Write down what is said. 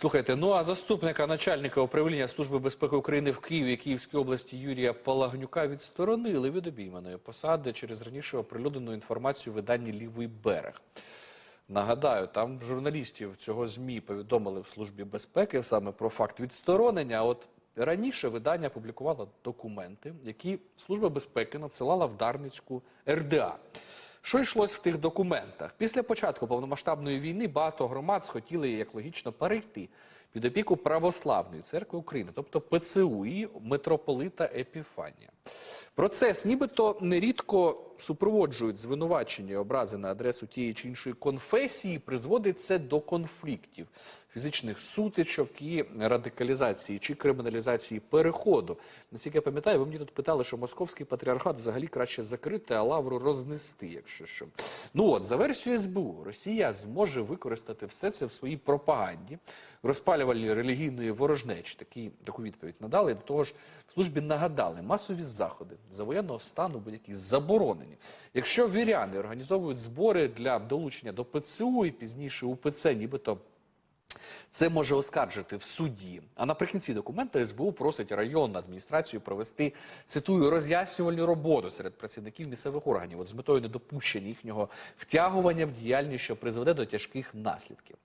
Слухайте, ну а заступника начальника управління Служби безпеки України в Києві Київській області Юрія Палагнюка відсторонили від обійманої посади через раніше оприлюднену інформацію в виданні Лівий берег. Нагадаю, там журналістів цього змі повідомили в службі безпеки саме про факт відсторонення. От раніше видання публікувало документи, які служба безпеки надсилала в Дарницьку РДА. Що йшлось в тих документах? Після початку повномасштабної війни багато громад схотіли, як логічно, перейти під опіку православної церкви України, тобто ПЦУ і митрополита Епіфанія. Процес нібито нерідко супроводжують звинувачення і образи на адресу тієї чи іншої конфесії, призводить це до конфліктів, фізичних сутичок і радикалізації чи криміналізації переходу. Наскільки я пам'ятаю, ви мені тут питали, що московський патріархат взагалі краще закрити, а лавру рознести, якщо що. Ну от за версією СБУ, Росія зможе використати все це в своїй пропаганді, розпалювальні релігійної ворожнечі. Такі таку відповідь надали. До того ж, в службі нагадали масові заходи за воєнного стану будь-які заборонені. Якщо віряни організовують збори для долучення до ПЦУ і пізніше УПЦ, нібито це може оскаржити в суді. А наприкінці документа СБУ просить районну адміністрацію провести цитую роз'яснювальну роботу серед працівників місцевих органів, от з метою недопущення їхнього втягування в діяльність, що призведе до тяжких наслідків.